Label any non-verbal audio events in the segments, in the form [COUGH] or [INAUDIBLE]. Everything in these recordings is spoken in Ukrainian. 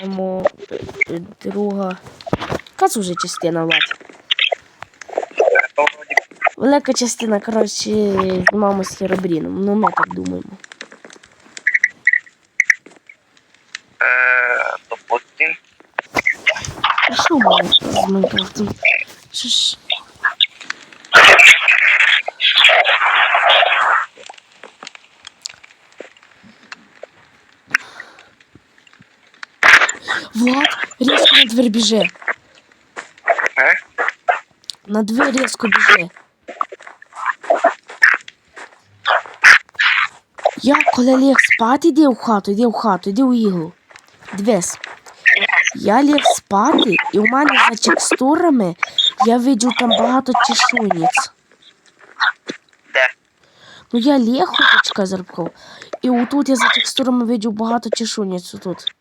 Маємо е, друга. Яка це частина, Влад? Велика частина, коротше, знімаємо з Херобріном. Ну, ми так думаємо. е, допустим. А що в мене з Майнкрафтом? Що ж? Влад, різко на двір біжи. Е? На двір різко біжи. Я коли ліг спати, іди в хату, іди в хату, іди у іглу. Дивись. Я ліг спати, і у мене за текстурами я видів там багато чешуйниць. Де? Ну я ліг хуточка зеркав, і отут я за текстурами видів багато чешуйниць тут.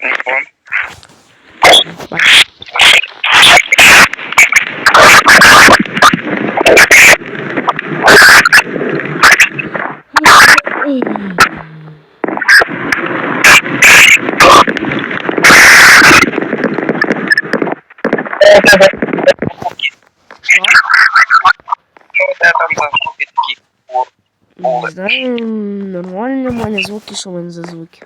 Не пон. Що? Не знаю, нормально, мене звуки, що в мене за звуки.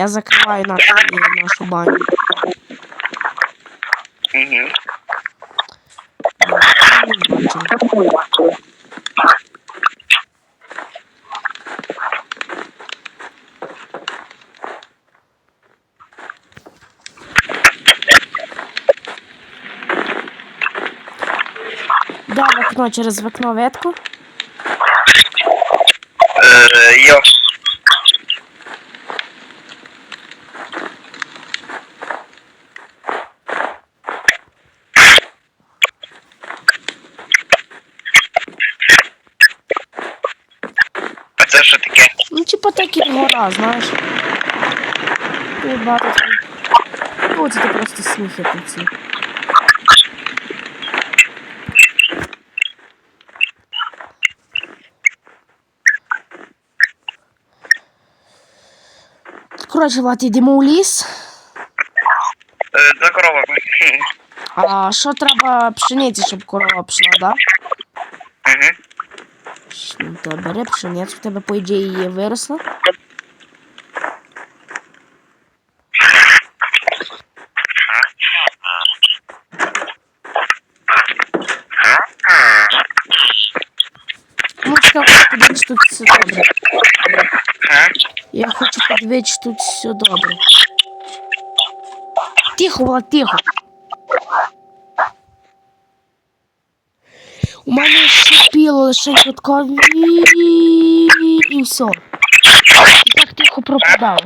Я закриваю нашу, нашу баню. Угу. Да, в окно через вікно ветку. Е, йо. А це що таке? Типа гора, знаєш. Ти багато. Ну, це просто сміхи ці. Коротше, Влад, йдемо у ліс. Е, за коровами. А що треба пшениці, щоб корова пішла, да? То пшеницю, в тебе, по ідеї, її виросла. Ну, чекай, подивись, тут все добре. Я хочу подивитися, тут все добре. Тихо, Влад, тихо. У мене шипіло лише чутко і все. І так тихо пропадало.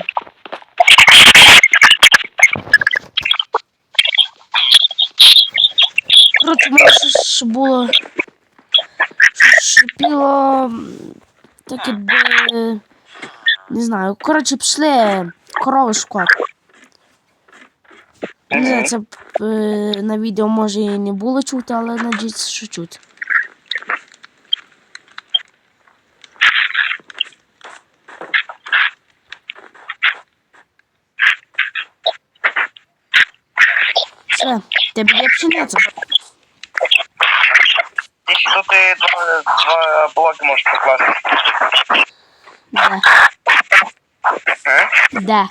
Коротше, ще ж було шипіло м, так якби не знаю. Коротше, пішли корови шукати. Не знаю, це е, на відео може і не було чути, але надіюсь, що чути. Все, тебе є пшениця? Тільки тут ти два, два блоки можеш покласти. Де? А? Де?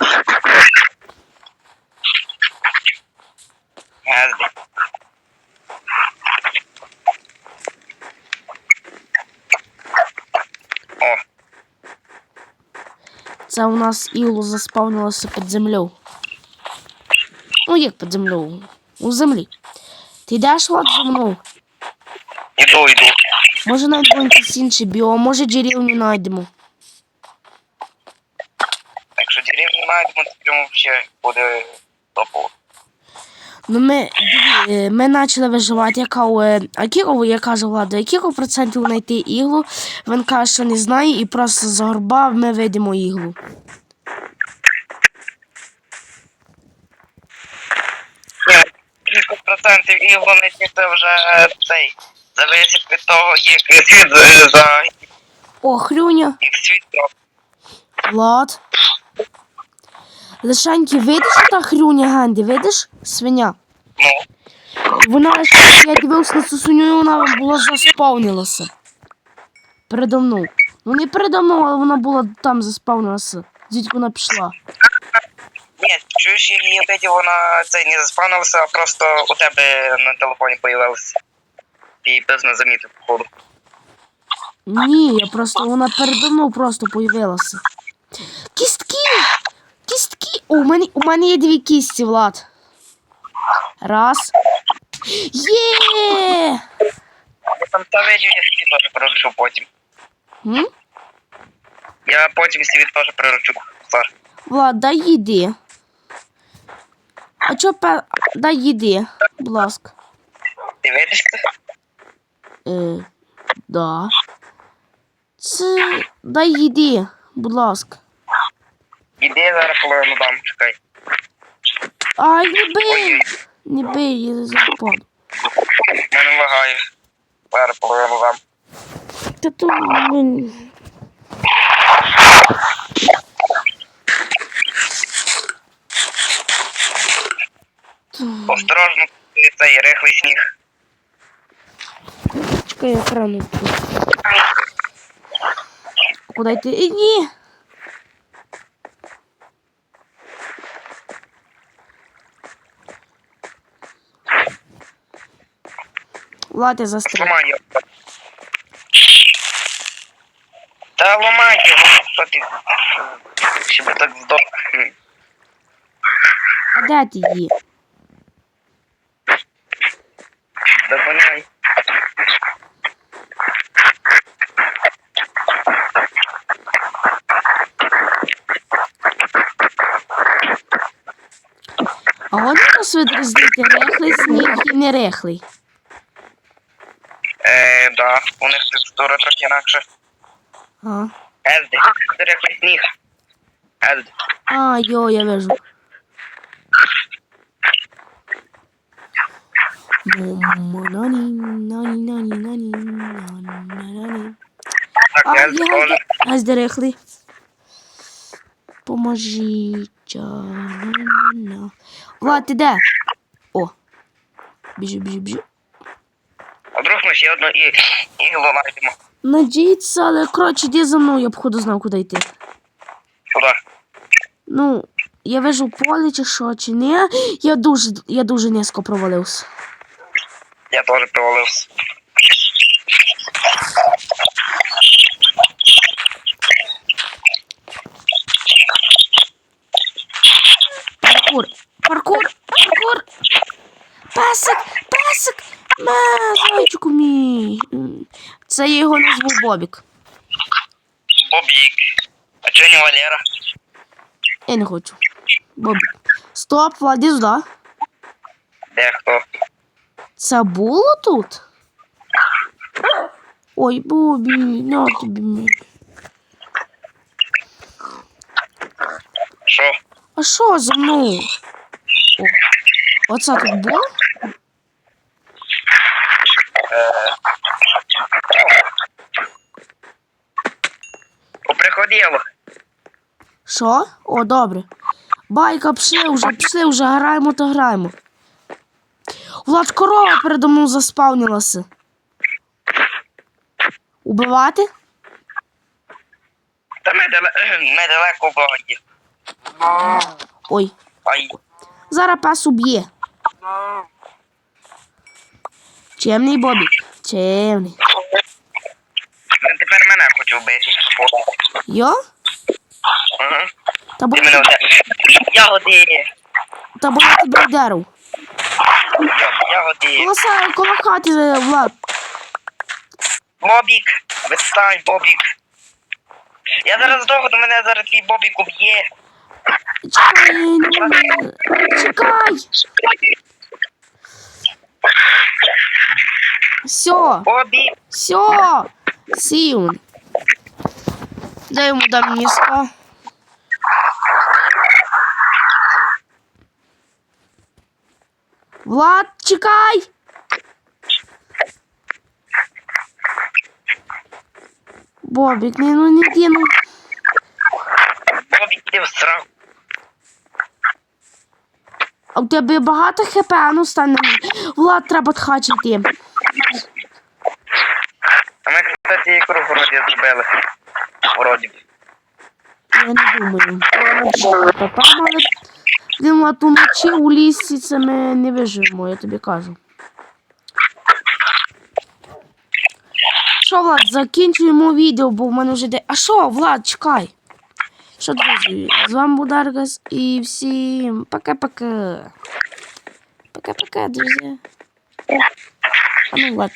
Газди. О, Це у нас іглу заспавнилося під землею. Ну, як під землею? У землі. Ти йдеш Влад, зі мною? іду, іду. Може знайдемо якийсь інший біом, може деревню знайдемо. Якщо деревню знайдемо, то прямо взагалі буде топово. Ну, ми, диві- е, ми почали виживати, яка у е, Акірова, я кажу, Влада, яких процентів знайти іглу. Він каже, що не знає, і просто з горба ми видимо іглу. Ні, кілька процентів і вони це вже цей. Залежить від того, як світ е, за О, хрюня, їх світ. Влад. Лишеньки, видиш та хрюня Ганді, видиш? Свиня. Ну, Вона ще я дивився на цю свиню, і вона була заспавнилася. Передо мною. Ну не передо мною, але вона була там заспавнилася. Звідки вона пішла. Ні, чуєш, я її видів, вона це не заспавнилася, а просто у тебе на телефоні появилася. І без не замітив, походу. Ні, я просто вона передо мною просто появилася. Кістки! Кістки! О, у мене, у мене є дві кісті, Влад. Раз. Є! Я там та видів, я собі теж приручу потім. М? Я потім собі теж приручу. Влад, дай їди. А чо пе... Дай їди, будь ласка. Ти видиш? Е, да. Це... Дай їди, будь ласка. Іди я зараз половину дам, чекай. Ай, не бий! Не бий, я западу. мене лагає. Зараз половину дам. Та то... Осторожно, цей рихлий сніг. Чекай, я крану тут. Куди йти? Е, ні! Влад, я застряг. Зламай його. Та ламай його, що ти? Щоб так здох. А де ти є? Догоняй. А вони нас відрізнити рехлий сніг і нерехлий. Е, да, у них текстура трохи інакша. А, Езди, це рихлий сніг. Езди. а йо, я вижу. Нані, нані, нані, нані. Так, А, я аж дерехлий. Поможіть. Влад, ти де? О. Біжи, біжи, біжи. А вдруг ми ще одну і іглу знайдемо. Надіється, але коротше, іди за мною, я б ходу знав, куди йти. Сюди. Ну, я вижу поле чи що, чи ні. Я дуже, я дуже низько провалився. Я теж провалився. Паркур, паркур, паркур. Песик, песик. Ме, зайчику мій. Це я його назву Бобік. Бобік. А чого не Валера? Я не хочу. Бобік. Стоп, Владі, сюди. Де хто? Це було тут? Ой, Бобі, на тобі. мій. Що? А що за мною? О, оце тут було? Поприходило. Що? О, добре. Байка, пішли вже, пішли вже, граємо та граємо. Влад, корова передо мною заспавнилася. Убивати? Та ми, дале... [CLEARS THROAT] ми далеко городі. Ой, Ай. зараз пес уб'є. Чемний Бобік. Чемний. Він тепер мене хоче вбити. Йо? Ага. Та бо. Ягоди. та бо я тебе вдарив ягоди. Колоса, коло хати, Влад. Бобік, відстань, Бобік. Я зараз довго, до мене зараз твій Бобік уб'є. Чекай, ні, чекай. Все, Бобік, все, сил. Дай ему дам низко. Влад, чекай! Бобік, не, ну не йди, ну. Бобі, іди в сраку. А у тебе багато хп, а ну мені. Влад, треба тхачити. А ми, кстати, круг вроді зробили. Вроді. Я не думаю. Що, та але блін, уночі у лісі це ми не виживемо, я тобі кажу. Що, Влад, закінчуємо відео, бо в мене вже де. А що, Влад, чекай. Що, друзі, з вами був Даргас і всім пока-пока. Пока-пока, друзі. А ну, Влад.